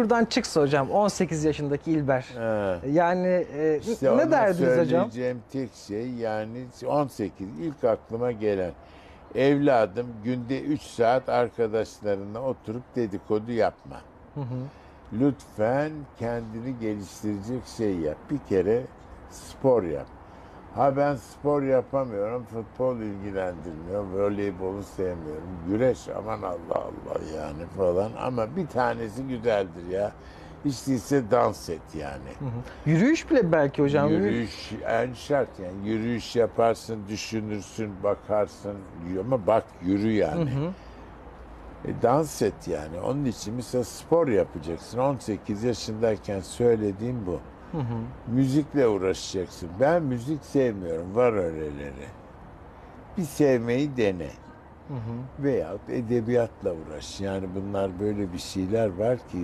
şuradan çıksa hocam 18 yaşındaki İlber. Ha. Yani e, İşte ne ona derdiniz hocam? söyleyeceğim tek şey yani 18 ilk aklıma gelen evladım günde 3 saat arkadaşlarına oturup dedikodu yapma. Lütfen kendini geliştirecek şey yap. Bir kere spor yap. Ha ben spor yapamıyorum, futbol ilgilendirmiyor, voleybolu sevmiyorum. Güreş aman Allah Allah yani falan ama bir tanesi güzeldir ya. Hiç değilse dans et yani. Yürüyüş bile belki hocam. Yürüyüş en şart yani. Yürüyüş yaparsın, düşünürsün, bakarsın ama bak yürü yani. E, dans et yani. Onun için mesela spor yapacaksın. 18 yaşındayken söylediğim bu. Müzikle uğraşacaksın. Ben müzik sevmiyorum. Var öyleleri. Bir sevmeyi dene. Veyahut edebiyatla uğraş. Yani bunlar böyle bir şeyler var ki